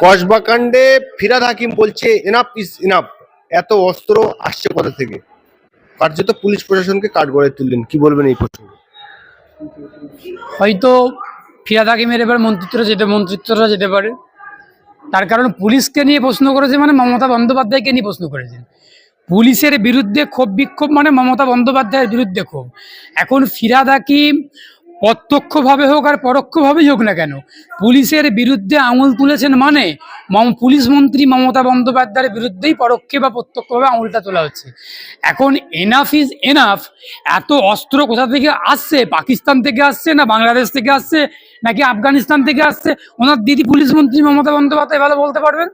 কসবা কাণ্ডে ফিরাদ হাকিম বলছে enough is enough এত অস্ত্র আসছে কোথা থেকে? কার্যত পুলিশ প্রশাসনকে কাঠ গড়ে তুললেন। কি বলবেন এই প্রসঙ্গে? হয়তো ফিরাদ হাকিমের এবার মন্ত্রিত্বরা যেতে মন্ত্রিত্বরা যেতে পারে। তার কারণ পুলিশকে নিয়ে প্রশ্ন করেছে মানে মমতা বন্দ্যোপাধ্যায়কে নিয়ে প্রশ্ন করেছেন। পুলিশের বিরুদ্ধে ক্ষোভ, বিক্ষোভ মানে মমতা বন্দ্যোপাধ্যায়ের বিরুদ্ধে ক্ষোভ। এখন ফিরাদ হাকিম প্রত্যক্ষভাবে হোক আর পরোক্ষভাবেই হোক না কেন, পুলিশের বিরুদ্ধে আঙুল তুলেছেন মানে পুলিশ মন্ত্রী মমতা বন্দ্যোপাধ্যায়ের বিরুদ্ধেই পরোক্ষে বা প্রত্যক্ষভাবে আঙুলটা তোলা হচ্ছে। এখন এনাফ ইজ এনাফ এত অস্ত্র কোথা থেকে আসছে? পাকিস্তান থেকে আসছে না বাংলাদেশ থেকে আসছে নাকি আফগানিস্তান থেকে আসছে? ওনার দিদি পুলিশ মন্ত্রী মমতা বন্দ্যোপাধ্যায় ভালো বলতে পারবেন?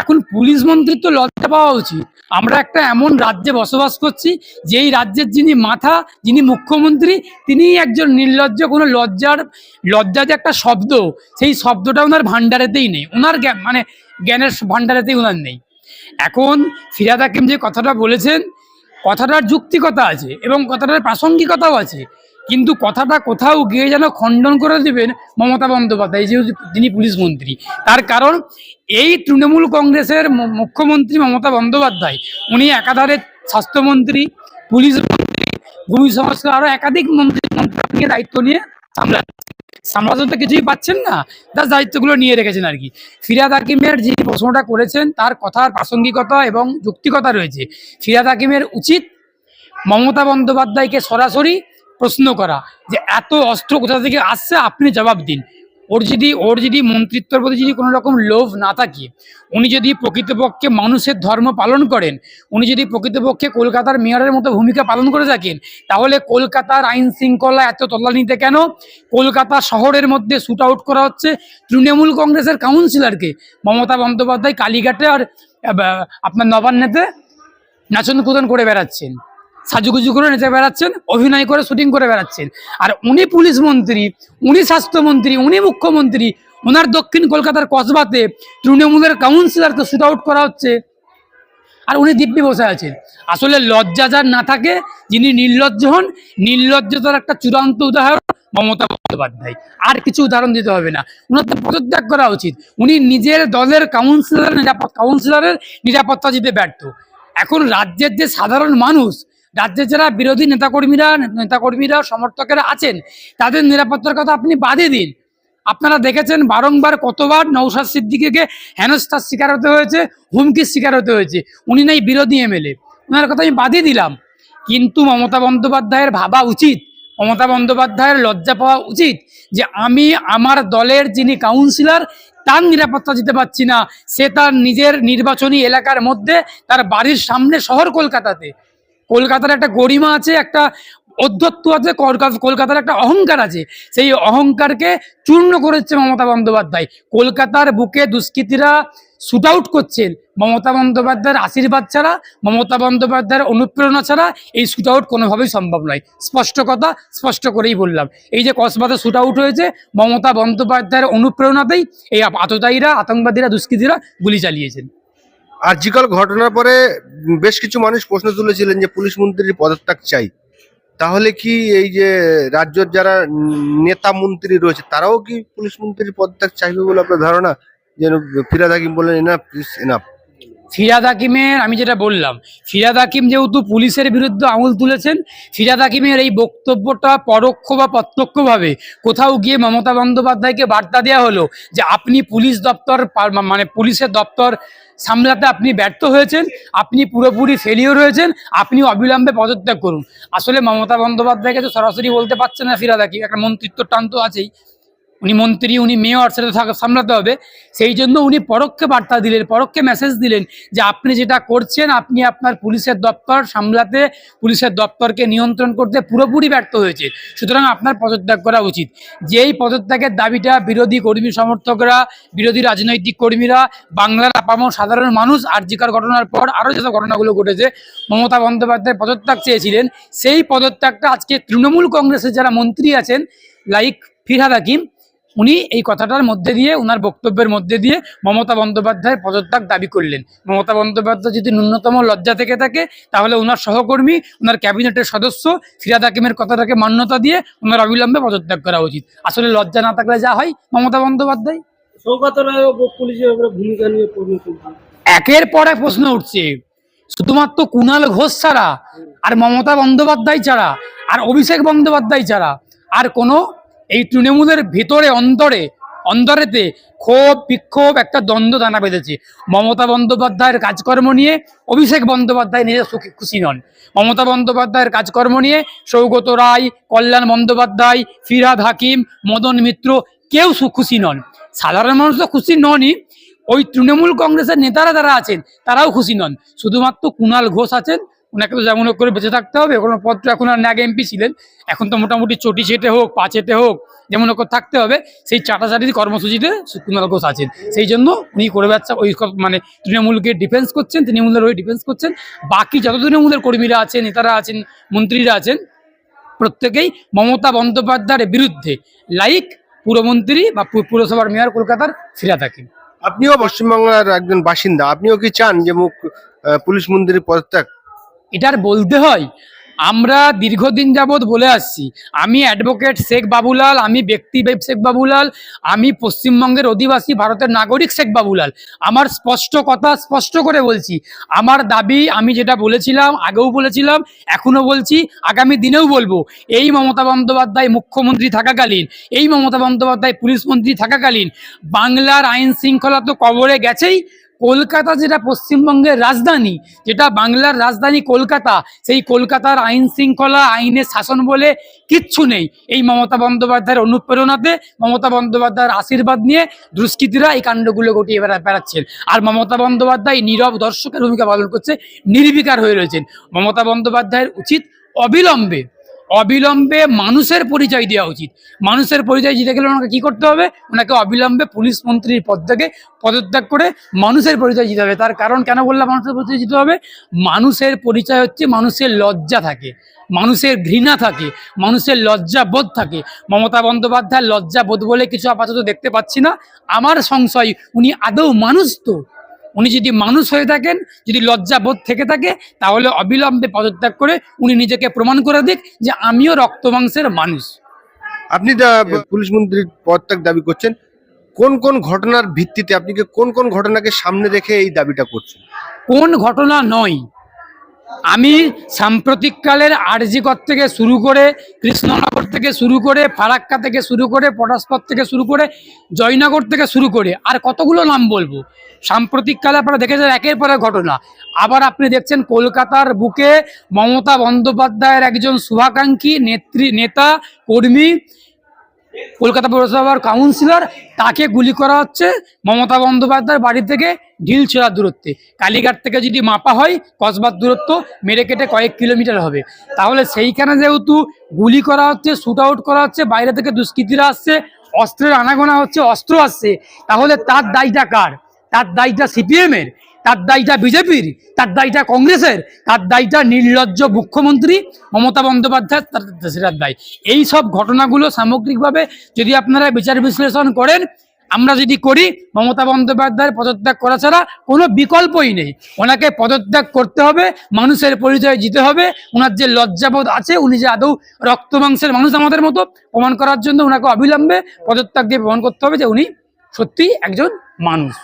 এখন পুলিশ মন্ত্রীর তো লজ্জা পাওয়া উচিত। আমরা একটা এমন রাজ্যে বসবাস করছি, যেই রাজ্যের যিনি মাথা, যিনি মুখ্যমন্ত্রী, তিনিই একজন নির্লজ্জ, কোনো লজ্জার লজ্জা যে একটা শব্দ, সেই শব্দটা ওনার ভান্ডারেতেই নেই। ওনার মানে জ্ঞানের ভান্ডারেতেই ওনার নেই। এখন ফিরাদ হাকিম যে কথাটা বলেছেন, কথাটার যুক্তিকতা আছে এবং কথাটার প্রাসঙ্গিকতাও আছে। কিন্তু কথাটা কোথাও গিয়ে যেন খণ্ডন করে দেবেন মমতা বন্দ্যোপাধ্যায় যেহেতু তিনি পুলিশ মন্ত্রী। তার কারণ, এই তৃণমূল কংগ্রেসের মুখ্যমন্ত্রী মমতা বন্দ্যোপাধ্যায়, উনি একাধারে স্বাস্থ্যমন্ত্রী, পুলিশ মন্ত্রী, ভূমি সংস্কার, আরও একাধিক মন্ত্রী, মন্ত্রক নিয়ে দায়িত্ব নিয়ে সামলান সামলাতে তো কিছুই পাচ্ছেন না তার দায়িত্বগুলো নিয়ে রেখেছেন আর কি। ফিরাদ হাকিমের যে প্রশ্নটা করেছেন, তার কথার প্রাসঙ্গিকতা এবং যুক্তিকতা রয়েছে। ফিরাদ হাকিমের উচিত মমতা বন্দ্যোপাধ্যায়কে সরাসরি প্রশ্ন করা যে এত অস্ত্র কোথা থেকে আসছে? আপনি জবাব দিন। ওর যদি ওর যদি মন্ত্রিত্বর প্রতি যদি কোনো রকম লোভ না থাকে, উনি যদি প্রকৃতপক্ষে মানুষের ধর্ম পালন করেন, উনি যদি প্রকৃতপক্ষে কলকাতার মেয়রের মতো ভূমিকা পালন করে থাকেন, তাহলে কলকাতার আইন শৃঙ্খলা এত তল্লানিতে কেন? কলকাতা শহরের মধ্যে শ্যুট আউট করা হচ্ছে তৃণমূল কংগ্রেসের কাউন্সিলরকে মমতা বন্দ্যোপাধ্যায় কালীঘাটে আর আপনার নবান্নেতে নাচন কুদন করে বেড়াচ্ছেন। সাজুগুজু করে নেচে বেড়াচ্ছেন, অভিনয় করে শুটিং করে বেড়াচ্ছেন। আর উনি পুলিশ মন্ত্রী, উনি স্বাস্থ্যমন্ত্রী, উনি মুখ্যমন্ত্রী, ওনার দক্ষিণ কলকাতার কসবাতে তৃণমূলের কাউন্সিলরকে শুট আউট করা হচ্ছে। আর উনি দিব্যি বসে আছেন। আসলে লজ্জা যার না থাকে, যিনি নির্লজ্জ হন, নির্লজ্জতার একটা চূড়ান্ত উদাহরণ মমতা বন্দ্যোপাধ্যায়। আর কিছু উদাহরণ দিতে হবে না। উনার তো পদত্যাগ করা উচিত। উনি নিজের দলের কাউন্সিলর নিরাপদ কাউন্সিলরের নিরাপত্তা দিতে ব্যর্থ। এখন রাজ্যের যে সাধারণ মানুষ রাজ্যের যারা বিরোধী নেতাকর্মীরা নেতাকর্মীরা, সমর্থকেরা আছেন, তাদের নিরাপত্তার কথা আপনি বাদে দিন। আপনারা দেখেছেন বারংবার কতবার নৌসাদ সিদ্দিকিকে হেনস্থার শিকার হতে হয়েছে, হুমকির শিকার হতে হয়েছে। উনি নাই বিরোধী এমএলএ ওনার কথা আমি বাদই দিলাম। কিন্তু মমতা বন্দ্যোপাধ্যায়ের ভাবা উচিত, মমতা বন্দ্যোপাধ্যায়ের লজ্জা পাওয়া উচিত যে আমি আমার দলের যিনি কাউন্সিলর, তার নিরাপত্তা দিতে পারছি না। সে তার নিজের নির্বাচনী এলাকার মধ্যে তার বাড়ির সামনে শহর কলকাতাতে। কলকাতার একটা গরিমা আছে, একটা অধ্যত্ব আছে কলকাতার একটা অহংকার আছে। সেই অহংকারকে চূর্ণ করেছে মমতা বন্দ্যোপাধ্যায়। কলকাতার বুকে দুষ্কৃতীরা শুট আউট করছেন। মমতা বন্দ্যোপাধ্যায়ের আশীর্বাদ ছাড়া, মমতা বন্দ্যোপাধ্যায়ের অনুপ্রেরণা ছাড়া এই শুট আউট কোনোভাবেই সম্ভব নয়। স্পষ্ট কথা, স্পষ্ট করেই বললাম। এই যে কসবাতে শুট আউট হয়েছে, মমতা বন্দ্যোপাধ্যায়ের অনুপ্রেরণাতেই এই আততায়ীরা, আতঙ্কবাদীরা, দুষ্কৃতীরা গুলি চালিয়েছেন। আর্জিকাল ঘটনার পরে বেশ কিছু মানুষ প্রশ্ন তুলেছিলেন যে পুলিশ মন্ত্রীর পদত্যাগ চাই। তাহলে কি এই যে রাজ্যের যারা নেতা মন্ত্রী রয়েছে, তারাও কি পুলিশ মন্ত্রীর পদত্যাগ চাইবে বলে আপনার ধারণা? যেন ফিরাদ হাকিম বললেন এনাফ ইস এনাফ ফিরাদ হাকিমের, আমি যেটা বললাম, ফিরাদ হাকিম যেহেতু পুলিশের বিরুদ্ধে আঙুল তুলেছেন, ফিরাদ হাকিমের এই বক্তব্যটা পরোক্ষ বা প্রত্যক্ষভাবে কোথাও গিয়ে মমতা বন্দ্যোপাধ্যায়কে বার্তা দেওয়া হলো যে, আপনি পুলিশ দপ্তর মানে পুলিশের দপ্তর সামলাতে আপনি ব্যর্থ হয়েছেন, আপনি পুরোপুরি ফেলিওর হয়েছেন, আপনি অবিলম্বে পদত্যাগ করুন। আসলে মমতা বন্দ্যোপাধ্যায়কে তো সরাসরি বলতে পারছে না ফিরাদ, কি একটা মন্ত্রিত্ব টান তো আছেই। উনি মন্ত্রী, উনি মেয়র, সেটা সামলাতে হবে। সেই জন্য উনি পরোক্ষে বার্তা দিলেন, পরোক্ষে মেসেজ দিলেন যে আপনি যেটা করছেন, আপনি আপনার পুলিশের দপ্তর সামলাতে, পুলিশের দপ্তরকে নিয়ন্ত্রণ করতে পুরোপুরি ব্যর্থ হয়েছে। সুতরাং আপনার পদত্যাগ করা উচিত। যেই পদত্যাগের দাবিটা বিরোধী কর্মী সমর্থকরা, বিরোধী রাজনৈতিক কর্মীরা, বাংলার আপামর সাধারণ মানুষ আর্জিকার ঘটনার পর আরও যেসব ঘটনাগুলো ঘটেছে, মমতা বন্দ্যোপাধ্যায় পদত্যাগ চেয়েছিলেন। সেই পদত্যাগটা আজকে তৃণমূল কংগ্রেসের যারা মন্ত্রী আছেন লাইক ফিরহাদ হাকিম উনি এই কথাটার মধ্যে দিয়ে ওনার বক্তব্যের মধ্যে দিয়ে মমতা বন্দ্যোপাধ্যায় পদত্যাগ দাবি করলেন। মমতা বন্দ্যোপাধ্যায় যদি ন্যূনতম লজ্জা থেকে থাকে তাহলে ওনার সহকর্মী ওনার ক্যাবিনেটের সদস্য ফিরাদ হাকিমের কথাটাকে মান্যতা দিয়ে ওনার অবিলম্বে পদত্যাগ করা উচিত। আসলে লজ্জা না থাকলে যা হয় মমতা বন্দ্যোপাধ্যায়? সৌগত রায় পুলিশের ভূমিকা নিয়ে একের পর এক প্রশ্ন উঠছে শুধুমাত্র কুণাল ঘোষ ছাড়া আর মমতা বন্দ্যোপাধ্যায় ছাড়া আর অভিষেক বন্দ্যোপাধ্যায় ছাড়া আর কোনো এই তৃণমূলের ভেতরে অন্তরে, অন্তরেতে ক্ষোভ, বিক্ষোভ একটা দ্বন্দ্ব দানা বেঁধেছে। মমতা বন্দ্যোপাধ্যায়ের কাজকর্ম নিয়ে, অভিষেক বন্দ্যোপাধ্যায় নিজে সুখী, খুশি নন। মমতা বন্দ্যোপাধ্যায়ের কাজকর্ম নিয়ে সৌগত রায়, কল্যাণ বন্দ্যোপাধ্যায় ফিরাদ হাকিম, মদন মিত্র কেউ সু- খুশি নন। সাধারণ মানুষ তো খুশি ননই। ওই তৃণমূল কংগ্রেসের নেতারা যারা আছেন, তারাও খুশি নন। শুধুমাত্র কুণাল ঘোষ আছেন ওনাকে তো যেমন হোক করে বেঁচে থাকতে হবে, কোনো পত্র এখন আর ন্যাগ এমপি ছিলেন। এখন তো মোটামুটি চটি ছেটে হোক, পা চেটে হোক, যেমন হোক থাকতে হবে। সেই চাটাচাটির কর্মসূচিতে কুণাল ঘোষ আছেন। সেই জন্য উনি করে বেড়াচ্ছে, ওই মানে তৃণমূলকে ডিফেন্স করছেন, তৃণমূলের ওই ডিফেন্স করছেন। বাকি যত তৃণমূলের কর্মীরা আছেন, নেতারা আছেন, মন্ত্রীরা আছেন, প্রত্যেকেই মমতা বন্দ্যোপাধ্যায়ের বিরুদ্ধে লাইক পুরমন্ত্রী বা পুরসভার মেয়র কলকাতার ফিরা থাকেন। আপনিও পশ্চিমবাংলার একজন বাসিন্দা, আপনিও কি চান যে মুখ পুলিশ মন্ত্রী পদত্যাগ? এটার বলতে হয়, আমরা দীর্ঘদিন যাবৎ বলে আসছি, আমি অ্যাডভোকেট শেখ বাবুলাল, আমি ব্যক্তি শেখ বাবুলাল, আমি পশ্চিমবঙ্গের অধিবাসী ভারতের নাগরিক শেখ বাবুলাল। আমার স্পষ্ট কথা স্পষ্ট করে বলছি, আমার দাবি আমি যেটা বলেছিলাম, আগেও বলেছিলাম, এখনও বলছি, আগামী দিনেও বলব, এই মমতা বন্দ্যোপাধ্যায় মুখ্যমন্ত্রী থাকাকালীন, এই মমতা বন্দ্যোপাধ্যায় পুলিশ মন্ত্রী থাকাকালীন, বাংলার আইন শৃঙ্খলা তো কবরে গেছেই কলকাতা যেটা পশ্চিমবঙ্গের রাজধানী, যেটা বাংলার রাজধানী কলকাতা, সেই কলকাতার আইন শৃঙ্খলা আইনের শাসন বলে কিচ্ছু নেই। এই মমতা বন্দ্যোপাধ্যায়ের অনুপ্রেরণাতে, মমতা বন্দ্যোপাধ্যায়ের আশীর্বাদ নিয়ে দুষ্কৃতীরা এই কাণ্ডগুলো ঘটিয়ে বেড়া, বেড়াচ্ছেন। আর মমতা বন্দ্যোপাধ্যায় নীরব দর্শকের ভূমিকা পালন করছে, নির্বিকার হয়ে রয়েছেন। মমতা বন্দ্যোপাধ্যায়ের উচিত অবিলম্বে অবিলম্বে মানুষের পরিচয় দেওয়া উচিত। মানুষের পরিচয় দিতে গেলে ওনাকে কী করতে হবে? ওনাকে অবিলম্বে পুলিশ মন্ত্রীর পদ থেকে পদত্যাগ করে মানুষের পরিচয় দিতে হবে। তার কারণ কেন বললাম মানুষের পরিচয় দিতে হবে? মানুষের পরিচয় হচ্ছে মানুষের লজ্জা থাকে, মানুষের ঘৃণা থাকে, মানুষের লজ্জা বোধ থাকে। মমতা বন্দ্যোপাধ্যায়ের লজ্জা বোধ বলে কিছু আপাতত দেখতে পাচ্ছি না। আমার সংশয়, উনি আদৌ মানুষ তো? উনি যদি মানুষ হয়ে থাকেন যদি লজ্জাবোধ থেকে থাকে তাহলে অবিলম্বে পদত্যাগ করে উনি নিজেকে প্রমাণ করে দিক যে আমিও রক্ত মাংসের মানুষ। আপনি পুলিশ মন্ত্রীর পদত্যাগ দাবি করছেন কোন কোন ঘটনার ভিত্তিতে আপনি কোন কোন ঘটনাকে সামনে রেখে এই দাবিটা করছেন? কোন ঘটনা নয় আমি সাম্প্রতিককালের আরজিকর থেকে শুরু করে কৃষ্ণনগর থেকে শুরু করে ফারাক্কা থেকে শুরু করে পটাশপথ থেকে শুরু করে জয়নগর থেকে শুরু করে আর কতগুলো নাম বলব? সাম্প্রতিককালে আপনারা দেখেছেন একের পর ঘটনা। আবার আপনি দেখছেন কলকাতার বুকে মমতা বন্দ্যোপাধ্যায়ের একজন শুভাকাঙ্ক্ষী নেত্রী, নেতা, কর্মী, কলকাতা পৌরসভার কাউন্সিলর তাকে গুলি করা হচ্ছে মমতা বন্দ্যোপাধ্যায়ের বাড়ি থেকে ঢিল ছোড়ার দূরত্বে। কালীঘাট থেকে যদি মাপা হয়, কসবার দূরত্ব মেরে কেটে কয়েক কিলোমিটার হবে। তাহলে সেইখানে যেহেতু গুলি করা হচ্ছে শ্যুট আউট করা হচ্ছে, বাইরে থেকে দুষ্কৃতীরা আসছে, অস্ত্রের আনাগোনা হচ্ছে অস্ত্র আসছে, তাহলে তার দায়টা কার? তার দায়টা সিপিএম এর তার দায়টা বিজেপির, তার দায়টা কংগ্রেসের, তার দায়টা নির্লজ্জ মুখ্যমন্ত্রী মমতা বন্দ্যোপাধ্যায়, তার দায় এই সব ঘটনাগুলো সামগ্রিকভাবে যদি আপনারা বিচার বিশ্লেষণ করেন, আমরা যদি করি, মমতা বন্দ্যোপাধ্যায়ের পদত্যাগ করা ছাড়া কোনো বিকল্পই নেই। ওনাকে পদত্যাগ করতে হবে, মানুষের পরিচয় দিতে হবে, ওনার যে লজ্জাবোধ আছে, উনি যে আদৌ রক্ত মাংসের মানুষ আমাদের মতো, প্রমাণ করার জন্য ওনাকে অবিলম্বে পদত্যাগ দিয়ে প্রমাণ করতে হবে যে উনি সত্যি একজন মানুষ।